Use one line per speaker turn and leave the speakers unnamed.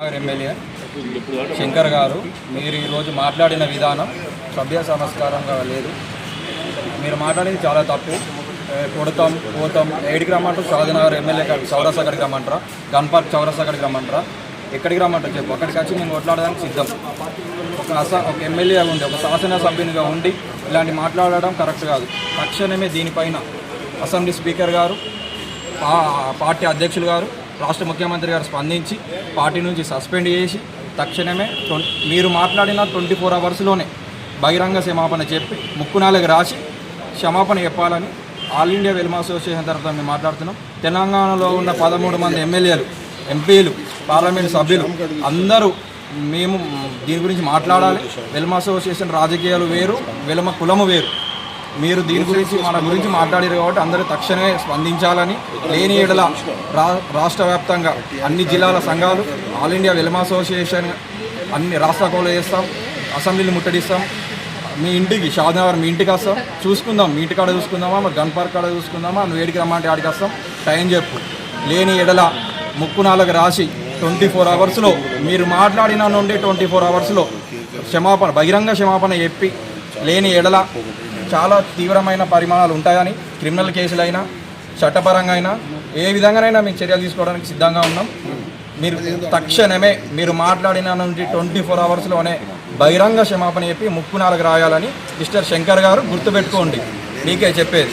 Nagar MLA Shankar గారు మీరు ఈరోజు మాట్లాడిన విధానం సభ్య సంస్కారంగా లేదు. మీరు మాట్లాడేది చాలా తప్పు. కొడతాం పోతాం. ఏడికి రమ్మంటారు? షాదనగర్ ఎమ్మెల్యే కాదు అక్కడికి రమ్మంటారా? గన్ పార్క్ అక్కడికి రమ్మంటారా? ఎక్కడికి రమ్మంటారు చెప్పు. అక్కడికి వచ్చి మేము కొట్లాడడానికి సిద్ధం. ఒక అస ఒక ఎమ్మెల్యే ఉండి ఒక శాసనసభ్యునిగా ఉండి ఇలాంటి మాట్లాడడం కరెక్ట్ కాదు. తక్షణమే దీనిపైన అసెంబ్లీ స్పీకర్ గారు పార్టీ అధ్యక్షులు గారు రాష్ట్ర ముఖ్యమంత్రి గారు స్పందించి పార్టీ నుంచి సస్పెండ్ చేసి తక్షణమే మీరు మాట్లాడిన ట్వంటీ ఫోర్ అవర్స్లోనే బహిరంగ క్షమాపణ చెప్పి ముక్కునాలకు రాసి క్షమాపణ చెప్పాలని ఆల్ ఇండియా వెల్మ అసోసియేషన్ తరఫున మేము మాట్లాడుతున్నాం. తెలంగాణలో ఉన్న పదమూడు మంది ఎమ్మెల్యేలు ఎంపీలు పార్లమెంట్ సభ్యులు అందరూ మేము దీని గురించి మాట్లాడాలి. వెల్మ అసోసియేషన్ రాజకీయాలు వేరు వెల్మ కులము వేరు. మీరు దీని గురించి మన గురించి మాట్లాడారు కాబట్టి అందరూ తక్షణమే స్పందించాలని లేని ఏడల రా రాష్ట్ర వ్యాప్తంగా అన్ని జిల్లాల సంఘాలు ఆల్ ఇండియా వెల్మ అసోసియేషన్ అన్ని రాష్ట్ర రాష్ట్రాలు చేస్తాం అసెంబ్లీని ముట్టడిస్తాం. మీ ఇంటికి షాద్నగర్ మీ ఇంటికి వస్తాం. చూసుకుందాం మీ ఇంటికాడ చూసుకుందామా మరి గన్ పార్క్ కాడ చూసుకుందామా నువ్వు ఏడికి రమ్మంటే ఆడికి వస్తాం. టైం చెప్పు. లేని ఎడల ముక్కు నాలుగు రాసి ట్వంటీ ఫోర్ అవర్స్లో మీరు మాట్లాడిన నుండి ట్వంటీ ఫోర్ అవర్స్లో క్షమాపణ బహిరంగ క్షమాపణ చెప్పి లేని ఎడల చాలా తీవ్రమైన పరిమాణాలు ఉంటాయని క్రిమినల్ కేసులైనా చట్టపరంగా అయినా ఏ విధంగానైనా మేము చర్యలు తీసుకోవడానికి సిద్ధంగా ఉన్నాం. మీరు తక్షణమే మీరు మాట్లాడిన నుండి ట్వంటీ ఫోర్ అవర్స్లోనే బహిరంగ క్షమాపణ చెప్పి ముక్కు నాలుగు రాయాలని మిస్టర్ శంకర్ గారు గుర్తుపెట్టుకోండి. మీకే చెప్పేది.